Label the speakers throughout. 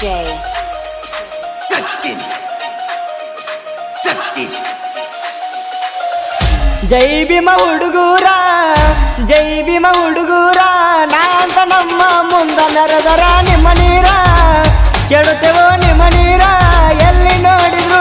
Speaker 1: J.
Speaker 2: Sachin. Satish.
Speaker 3: ಜೈ ಭೀಮ ಹುಡುಗೂರ ಜೈ ಭೀಮ ಹುಡುಗೂರ ನಾಂತ ನಮ್ಮ ಮುಂದ ಮೆರೆದರ ನಿಮ್ಮ ನೀರ. ಕೆಡುತ್ತೇವೋ ನಿಮ್ಮ ನೀರ ಎಲ್ಲಿ ನೋಡಿದ್ರು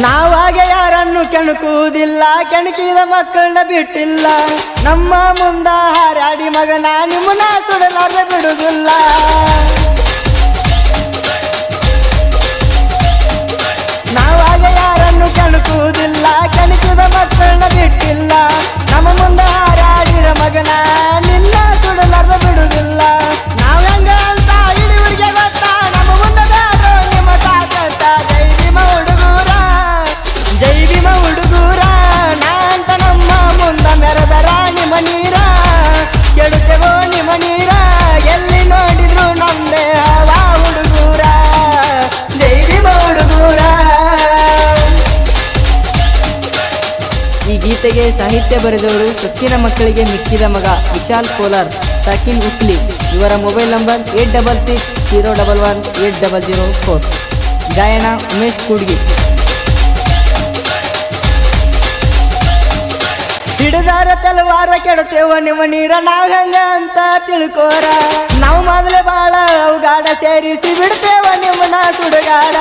Speaker 3: ನಾವಾಗೆ ಯಾರನ್ನು ಕೆಣಕುವುದಿಲ್ಲ ಕೆಣಕಿದ ಮಕ್ಕಳನ್ನ ಬಿಟ್ಟಿಲ್ಲ. ನಮ್ಮ ಮುಂದ ಹಾರಾಡಿ ಮಗನ ನಿಮ್ಮನ್ನ ಸುಡಲಾರ್ದೆ ಬಿಡುದಿಲ್ಲ
Speaker 4: ಈ ಗೀತೆಗೆ ಸಾಹಿತ್ಯ ಬರೆದವರು ಸೊಕ್ಕಿನ ಮಕ್ಕಳಿಗೆ ಮಿಕ್ಕಿದ ಮಗ ವಿಶಾಲ್ ಕೋಲಾರ್, ಸಾಕಿನ್ ಉಕ್ಲಿ. ಇವರ mobile number eight double six zero double one eight double zero four. ಗಾಯನ ಉಮೇಶ್ ಕೂಡ್ಗಿ.
Speaker 3: ಹಿಡಿದಾರ ತಲವಾರ ಕೆಡತೇವ ನಿಮ್ಮ ನೀರ ನಾವ್ ಹೆಂಗ ಅಂತ ತಿಳ್ಕೋರ. ನಾವು ಮೊದಲೇ ಬಾಳ ಅವಗಾಡ ಸೇರಿಸಿ ಬಿಡ್ತೇವ ನಿಮ್ಮನ್ನ ಸುಡುಗಾಡ.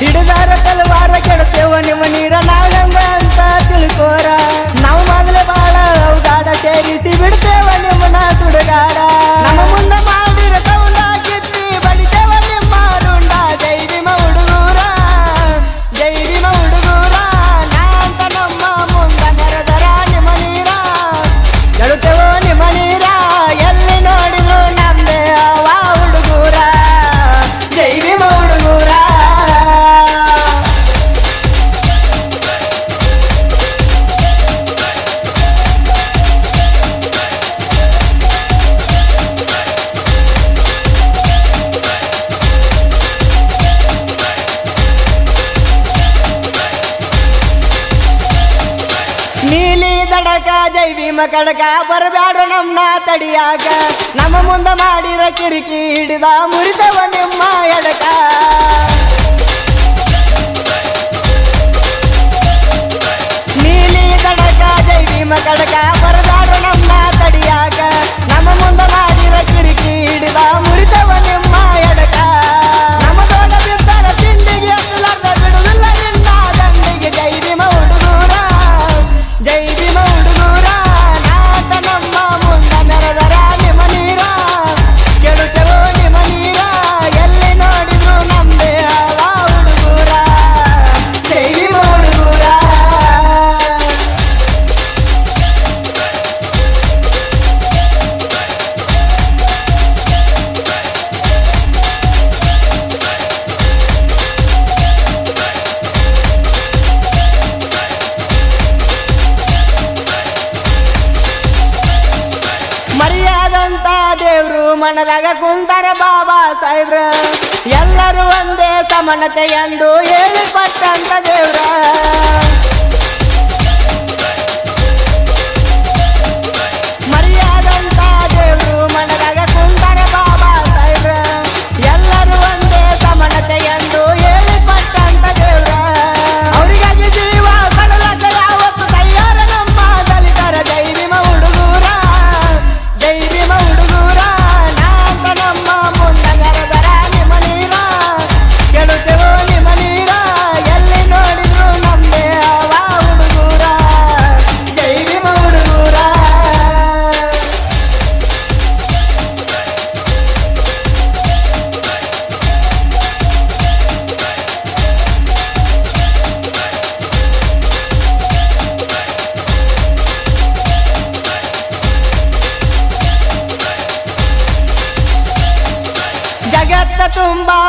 Speaker 3: ಹಿಡಿದಾರ ತಲವಾರ ಕೆಡತೇವ ನಿಮ್ಮ ನೀರ ನಾಗಂಗ ಅಂತ ತಿಳ್ಕೋರ. ನಾವು ಮೊದಲೇ ಬಾಳ ಔದಾಡ ಸೇರಿಸಿ ಬಿಡ್ತೇವ ನಿಮ್ಮನ್ನ ಸುಡುಗಾಡ ನಮ್ಮ ಮುಂದೆ ದಡಕ ಜೈ ಭೀಮ ಕಡಕ ಬರಬ್ಯಾಡ್ರ ನಮ್ನ ತಡಿಯಾಕ ನಮ್ಮ ಮುಂದ ಮಾಡಿರ ಕಿರಿಕಿ ಹಿಡಿದ ಮುರಿದವ ನಿಮ್ಮ ಎಡಕ ನೀಲಿ ದಡಕ ಜೈ ಭೀಮ ಕಡಕ ಬರಬ್ಯಾಡ್ರ ಮರ್ಯಾದಂತ ದೇವ್ರು ಮನದಾಗ ಕುಂತಾರ ಬಾಬಾ ಸಾಹೇಬ್ರ. ಎಲ್ಲರೂ ಒಂದೇ ಸಮಾನತೆ ಎಂದು ಹೇಳಿಕೊಟ್ಟಂತ ದೇವ್ರ.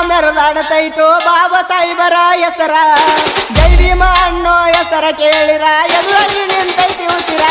Speaker 3: ಮೆರೆದಾಡತೈತು ಬಾಬಾ ಸಾಹೇಬರ ಹೆಸರ. ಜೈ ಭೀಮ ಅನ್ನೋ ಹೆಸರ ಕೇಳಿರ ಎಲ್ಲ ನಿಂತೈತಿ ಉಸಿರ.